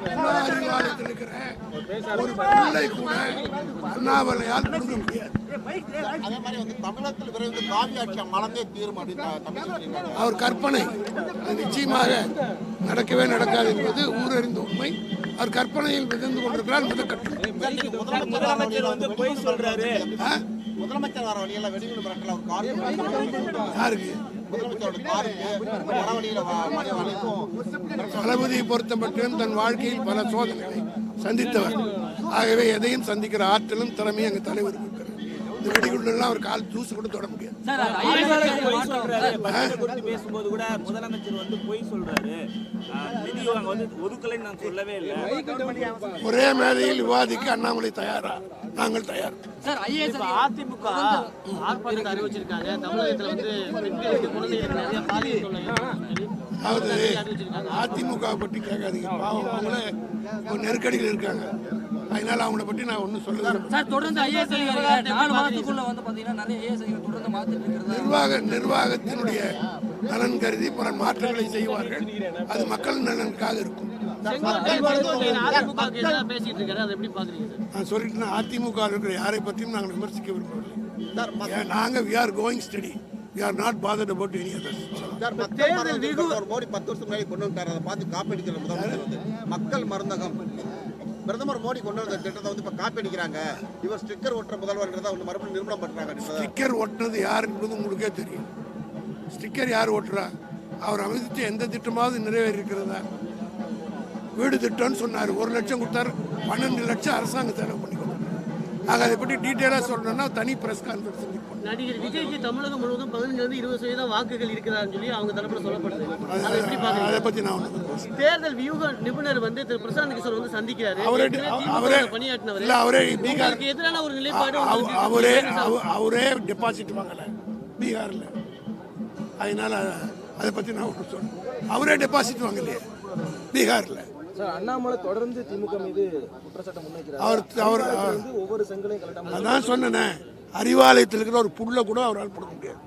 இருக்கிற ஒரு பிள்ளை கூட அண்ணாமலையால் கொடுக்க முடியாது அவர் கற்பனை நிச்சயமாக நடக்கவே நடக்காது என்பது ஊரறிந்த உண்மை. அவர் கற்பனையில் மிதந்து கொண்டிருக்கிறார் முதற்கட்டம் முதலமைச்சர் வர வழியில வந்து பொய் சொல்றாரு ஆ? முதலமைச்சர் வர வழியில வெடிகுண்டு மிரட்டல ஒரு கார் யாருக்கு தளபதியை பொறுத்த மட்டும் தன் வாழ்க்கையில் பல சோதனைகளை சந்தித்தவர். ஆகவே எதையும் சந்திக்கிற ஆற்றலும் திறமையும் எங்கள் தலைவர் இருக்கிறார் இந்த வெடிகுண்டெல்லாம் கால் தூசு கூட தொட முடியாது. பேசும்போது கூட முதலமைச்சர் வந்து பொய் சொல்றாரு. ஒரே மேடையில் விவாதிக்க அண்ணாமலை தயாரா? நாங்கள் தயார். அதிமுக அறிவிச்சிருக்காங்க. தமிழகத்துல வந்து அதாவது அதிமுக பற்றி கேட்காதீங்க. பாவம் அவங்களே ஒரு நெருக்கடியில் இருக்காங்க. அதனால அவங்கள பற்றி நான் ஒன்றும் சொல்ல விரும்பல. சார் தொடர்ந்து ஐஏஎஸ் நாலு மாதத்துக்குள்ள வந்து பாத்தீங்கன்னா நிறைய ஐஏஎஸ் தொடர்ந்து இருக்கிறது? நிர்வாக நிர்வாகத்தினுடைய நலன் கருதி பல மாற்றங்களை செய்வார்கள். அது மக்கள் நலனுக்காக இருக்கும். அதிமுக எதிராக பேசிட்டு இருக்காரு அதை எப்படி பாக்குறீங்க சார் நான் சொல்லிட்டு அதிமுக இருக்கிற யாரை பற்றியும் நாங்கள் விமர்சிக்க விரும்பவில்லை. நாங்கள் we are going study we are not bothered about any others மருந்தகம் ஒரு மோடி பத்து வருஷம் முன்னாடி கொண்டு வந்தார் அதை பார்த்து காப்பி அடிக்கிற முதலமைச்சர் வந்து மக்கள் மருந்தகம் பிரதமர் மோடி கொண்டு வந்த திட்டத்தை வந்து இப்ப காப்பி அடிக்கிறாங்க. இவர் ஸ்டிக்கர் ஒட்டுற முதல்வர்ன்றதை வந்து மறுபடியும் நிரூபணம் பண்றாங்க அப்படின்றத ஸ்டிக்கர் ஒட்டுனது யார் என்பது உங்களுக்கே தெரியும். ஸ்டிக்கர் யார் ஒட்டுறா அவர் அமைத்த எந்த திட்டமாவது நிறைவேறி இருக்கிறதா வீடு திட்டம்னு சொன்னார். ஒரு லட்சம் கொடுத்தாரு. பன்னெண்டு லட்சம் அரசாங்கம் செலவு பண்ணி ஆக அதை பற்றி டீட்டெயிலாக சொல்லணும்னா தனி பிரஸ் கான்ஃபரன்ஸ். நடிகர் விஜய்க்கு தமிழகம் முழுவதும் பதினஞ்சுல இருந்து இருபது சதவீதம் வாக்குகள் இருக்கிறான்னு சொல்லி அவங்க தரப்புல சொல்லப்படுது. அதை எப்படி பாக்குறீங்க அதை பற்றி நான் தேர்தல் வியூக நிபுணர் வந்து திரு பிரசாந்த் கிஷோர் வந்து சந்திக்கிறாரு. அவரே அவரே பணியாற்றினவர். இல்லை அவரே பீகார் உங்களுக்கு எதிரான ஒரு நிலைப்பாடு அவரே அவரே டெபாசிட் வாங்கலை பீகாரில். அதனால அதை பற்றி நான் ஒன்று சொல்றேன் அவரே டெபாசிட் வாங்கலையே பீகாரில். சார் அண்ணாமலை தொடர்ந்து திமுக மீது முன்வைக்கிறார். அவர் அவர் ஒவ்வொரு செங்கலையும் அதான் சொன்னேனே. அறிவாலயத்தில் இருக்கிற ஒரு புல்லை கூட அவரால் கொடுக்க முடியாது.